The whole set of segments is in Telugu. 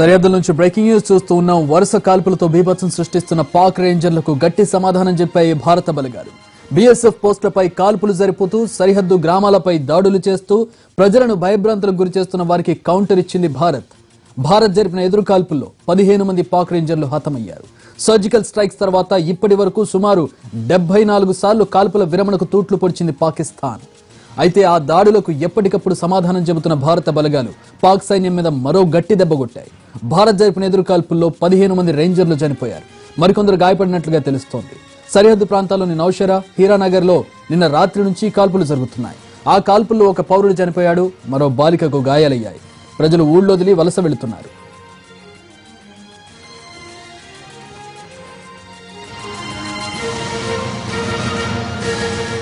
సరిహద్దుల నుంచి బ్రేకింగ్ న్యూస్ చూస్తూ ఉన్నాం వరుస కాల్పులతో బీభత్సం సృష్టిస్తున్న పాక్ రేంజర్లకు గట్టి సమాధానం చెప్పాయి భారత బలగాలు బీఎస్ఎఫ్ పోస్టులపై కాల్పులు జరుపుతూ సరిహద్దు గ్రామాలపై దాడులు చేస్తూ ప్రజలను భయభ్రాంతులకు గురి చేస్తున్న వారికి కౌంటర్ ఇచ్చింది భారత్. భారత్ జరిపిన ఎదురు కాల్పుల్లో పదిహేను మంది పాక్ రేంజర్లు హతమయ్యారు. సర్జికల్ స్ట్రైక్స్ తర్వాత ఇప్పటి వరకు సుమారు డెబ్బై నాలుగు సార్లు కాల్పుల విరమణకు తూట్లు పొడిచింది పాకిస్తాన్. అయితే ఆ దాడులకు ఎప్పటికప్పుడు సమాధానం చెబుతున్న భారత బలగాలు పాక్ సైన్యం మీద మరో గట్టి దెబ్బ కొట్టాయి. భారత్ జరిపిన ఎదురు కాల్పుల్లో పదిహేను మంది రేంజర్లు చనిపోయారు. మరికొందరు గాయపడినట్లుగా తెలుస్తోంది. సరిహద్దు ప్రాంతాల్లోని నౌషరా హీరానగర్లో నిన్న రాత్రి నుంచి కాల్పులు జరుగుతున్నాయి. ఆ కాల్పుల్లో ఒక పౌరుడు చనిపోయాడు మరో బాలికకు గాయాలయ్యాయి. ప్రజలు ఊళ్ళోదిలి వలస వెళుతున్నారు.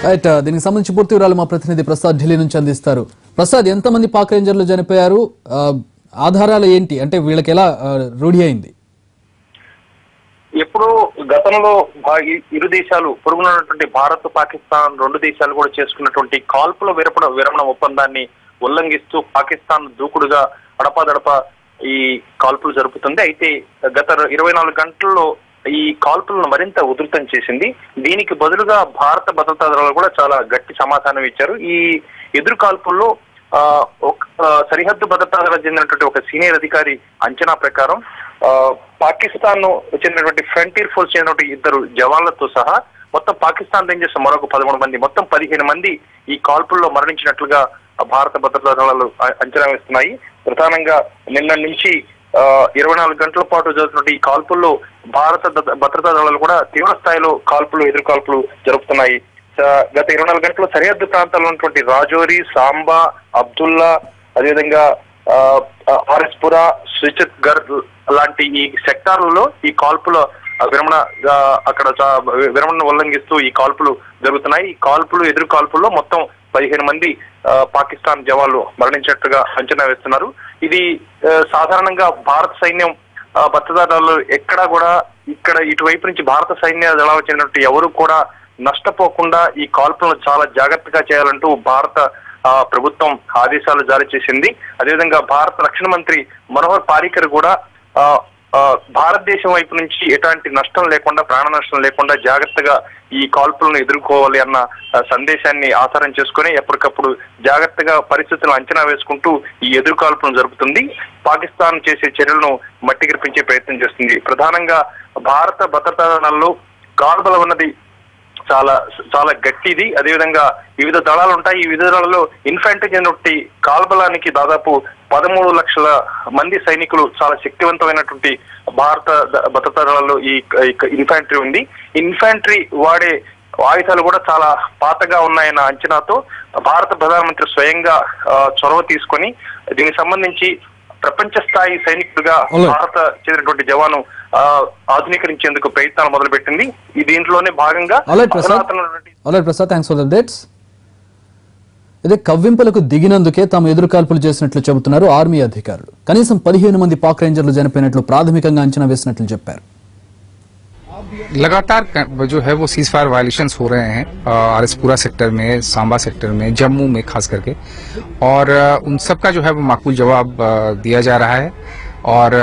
రైట్ దీనికి సంబంధించి పూర్తి వివరాలు మా ప్రతినిధి ప్రసాద్ ఢిల్లీ నుంచి అందిస్తారు. ప్రసాద్ ఎంతమంది పాక్ రేంజర్లు చనిపోయారు? ఆధారాలు ఏంటి? అంటే వీళ్ళకి ఎలా రూఢి అయింది? ఎప్పుడు గతంలో ఇరు దేశాలు పొరుగునటువంటి భారత్ పాకిస్తాన్ రెండు దేశాలు కూడా చేసుకున్నటువంటి కాల్పుల విరపణ విరమణ ఒప్పందాన్ని ఉల్లంఘిస్తూ పాకిస్తాన్ దూకుడుగా అడపాదడప ఈ కాల్పులు జరుపుతుంది. అయితే గత ఇరవై నాలుగు గంటల్లో ఈ కాల్పులను మరింత ఉధృతం చేసింది. దీనికి బదులుగా భారత భద్రతా దళాలు కూడా చాలా గట్టి సమాధానం ఇచ్చారు. ఈ ఎదురు కాల్పుల్లో సరిహద్దు భద్రతా చెందినటువంటి ఒక సీనియర్ అధికారి అంచనా ప్రకారం ఆ, పాకిస్తాన్ను చెందినటువంటి ఫ్రంటీర్ ఫోర్స్ చెందినటువంటి ఇద్దరు జవాన్లతో సహా మొత్తం పాకిస్తాన్ రేంజర్స్ మరొక పదమూడు మంది మొత్తం పదిహేను మంది ఈ కాల్పుల్లో మరణించినట్లుగా భారత భద్రతా దళాలు అంచనా వేస్తున్నాయి. ప్రధానంగా నిన్న నుంచి ఆ, ఇరవై నాలుగు గంటల పాటు జరుగుతున్న ఈ కాల్పుల్లో భారత భద్రతా దళాలు కూడా తీవ్ర స్థాయిలో కాల్పులు ఎదురు కాల్పులు జరుపుతున్నాయి. గత ఇరవై నాలుగు గంటల సరిహద్దు ప్రాంతాల్లో ఉన్నటువంటి రాజోరి సాంబా అబ్దుల్లా అదేవిధంగా ఆ, ఆ, సుచిత్ గర్ లాంటి ఈ సెక్టార్లలో ఈ కాల్పుల విరమణ అక్కడ చా- విరమణను ఉల్లంఘిస్తూ ఈ కాల్పులు జరుగుతున్నాయి. ఈ కాల్పులు ఎదురు కాల్పుల్లో మొత్తం పదిహేను మంది ఆ, పాకిస్తాన్ జవాన్లు మరణించినట్టుగా అంచనా వేస్తున్నారు. ఇది సాధారణంగా భారత సైన్యం ఆ, భద్రతా దళాలు ఎక్కడా కూడా ఇక్కడ ఇటువైపు నుంచి భారత సైన్య దళాలకు చెందినట్టు ఎవరు కూడా నష్టపోకుండా ఈ కాల్పులను చాలా జాగ్రత్తగా చేయాలంటూ భారత ప్రభుత్వం ఆదేశాలు జారీ చేసింది. అదేవిధంగా భారత రక్షణ మంత్రి మనోహర్ పారికర్ కూడా భారతదేశం వైపు నుంచి ఎటువంటి నష్టం లేకుండా ప్రాణ నష్టం లేకుండా జాగ్రత్తగా ఈ కాల్పులను ఎదుర్కోవాలి అన్న సందేశాన్ని ఆధారం చేసుకుని ఎప్పటికప్పుడు జాగ్రత్తగా పరిస్థితులను అంచనా వేసుకుంటూ ఈ ఎదురు కాల్పులను జరుపుతుంది. పాకిస్తాన్ చేసే చర్యలను మట్టిగిరిపించే ప్రయత్నం చేస్తుంది. ప్రధానంగా భారత భద్రతా దళాల్లో గాల్బలం ఉన్నది చాలా చాలా గట్టిది. అదేవిధంగా వివిధ దళాలు ఉంటాయి. ఈ వివిధ దళాలలో ఇన్ఫాంట్రీ ఒకటి కాల్బలానికి దాదాపు పదమూడు లక్షల మంది సైనికులు చాలా శక్తివంతమైనటువంటి భారత భద్రతా దళాల్లో ఈ ఇన్ఫాంట్రీ ఉంది. ఇన్ఫాంట్రీ వాడే ఆయుధాలు కూడా చాలా పాతగా ఉన్నాయన్న అంచనాతో భారత ప్రధానమంత్రి స్వయంగా చొరవ తీసుకొని దీనికి సంబంధించి ప్రపంచ స్థాయి సైనికుడిగా. భారత చెందినటువంటి జవాను ఆధునీకరించేందుకు ప్రయత్నాలు మొదలుపెట్టింది ఈ దీంట్లోనే భాగంగా ప్రసాద్. థ్యాంక్స్ ఫర్ ఇదే కవ్వింపులకు దిగినందుకే తాము ఎదురు కాల్పులు చేసినట్లు చెబుతున్నారు ఆర్మీ అధికారులు కనీసం పదిహేను మంది పాక్ రేంజర్లు చనిపోయినట్లు ప్రాథమికంగా అంచనా వేసినట్లు చెప్పారు लगातार जो है वो सीज फायर वायलेशन हो रहे हैं आर आरएसपुरा सेक्टर में, सांबा सेक्टर में, जम्मू में खास करके। और उन सब का जो है वो माकूल जवाब दिया जा रहा है। और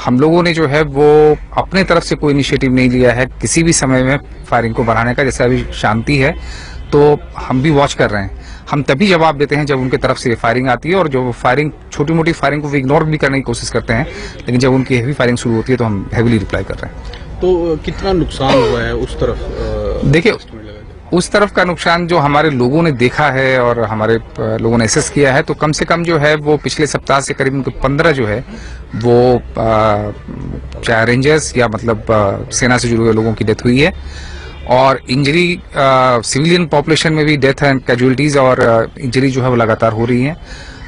हम लोगों ने जो है वो अपने तरफ़ से कोई इनिशिएटिव नहीं लिया है किसी भी समय में फायरिंग को बढ़ाने का, जैसे अभी शांति है तो हम भी वॉच कर रहे हैं। हम तभी जवाब देते हैं जब उनके तरफ़ से फायरिंग आती है और जो फायरिंग छोटी मोटी फायरिंग को इग्नोर भी करने की कोशिश करते हैं, लेकिन जब उनकी हैवी फायरिंग शुरू होती है तो हम हैवीली रिप्लाई कर रहे हैं। तो कितना नुकसान हुआ है उस तरफ़ देखिए? उस तरफ़ का नुकसान जो हमारे लोगों ने देखा है और हमारे लोगों ने एसेस किया है तो कम से कम जो है वो पिछले सप्ताह से करीब पंद्रह जो है वो चाहे रेंजर्स या मतलब सेना से जुड़े हुए लोगों की डेथ हुई है। और इंजरी सिविलियन पॉपुलेशन में भी डेथ एंड कैजुअलिटीज और इंजरी जो है वो लगातार हो रही है।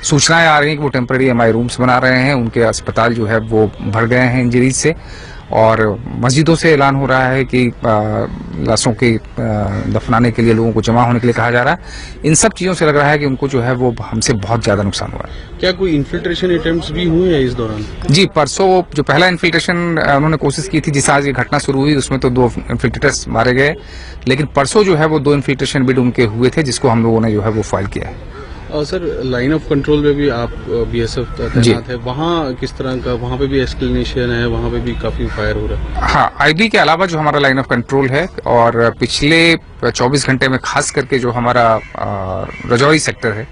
सूचनाएँ आ रही हैं कि वो टेम्पररी एम रूम्स बना रहे हैं उनके अस्पताल जो है वो भर गए हैं इंजरीज से। और मस्जिदों से ऐलान हो रहा है कि लाशों के दफनाने के लिए लोगों को जमा होने के लिए कहा जा रहा है। इन सब चीज़ों से लग रहा है कि उनको जो है वो हमसे बहुत ज़्यादा नुकसान हुआ है। क्या कोई इन्फिल्ट्रेशन अटेम्प्ट्स भी हुए हैं इस दौरान? जी परसों जो पहला इन्फिल्ट्रेशन उन्होंने कोशिश की थी जिस आज ये घटना शुरू हुई उसमें तो दो इन्फिल्ट्रेटर्स मारे गए। लेकिन परसों जो है वो दो इन्फिल्ट्रेशन बिड उनके हुए थे जिसको हम लोगों ने जो है वो फ़ाइल किया है। और सर लाइन ऑफ़ कंट्रोल में भी आप बीएसएफ तैनात है। वहाँ किस तरह का वहाँ पे भी एस्केलेशन है वहाँ पे भी काफ़ी फायर हो रहा है? हाँ आईबी के अलावा जो हमारा लाइन ऑफ़ कंट्रोल है और पिछले 24 घंटे में खास करके जो हमारा रजौरी सेक्टर है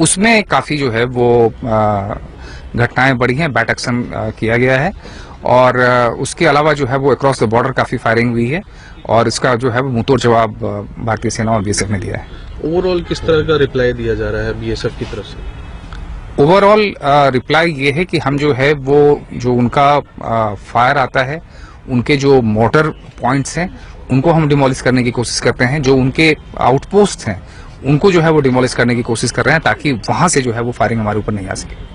उसमें काफ़ी जो है वो घटनाएँ बढ़ी हैं बैट एक्शन किया गया है। और उसके अलावा जो है वो अक्रॉस द बॉर्डर काफ़ी फायरिंग हुई है और इसका जो है वो मुंहतोड़ जवाब भारतीय सेना और बीएसएफ ने दिया है। ओवरऑल किस तरह का रिप्लाई दिया जा रहा है बीएसएफ की तरफ़ से? ओवरऑल रिप्लाई ये है कि हम जो है, वो जो उनका फायर आता है, उनके जो मोटर पॉइंट्स हैं, उनको हम डिमोलिश करने की कोशिश करते हैं। जो उनके आउटपोस्ट हैं, उनको जो है वो डिमोलिश करने की कोशिश कर रहे हैं ताकि वहाँ से जो है वो फायरिंग हमारे ऊपर नहीं आ सके।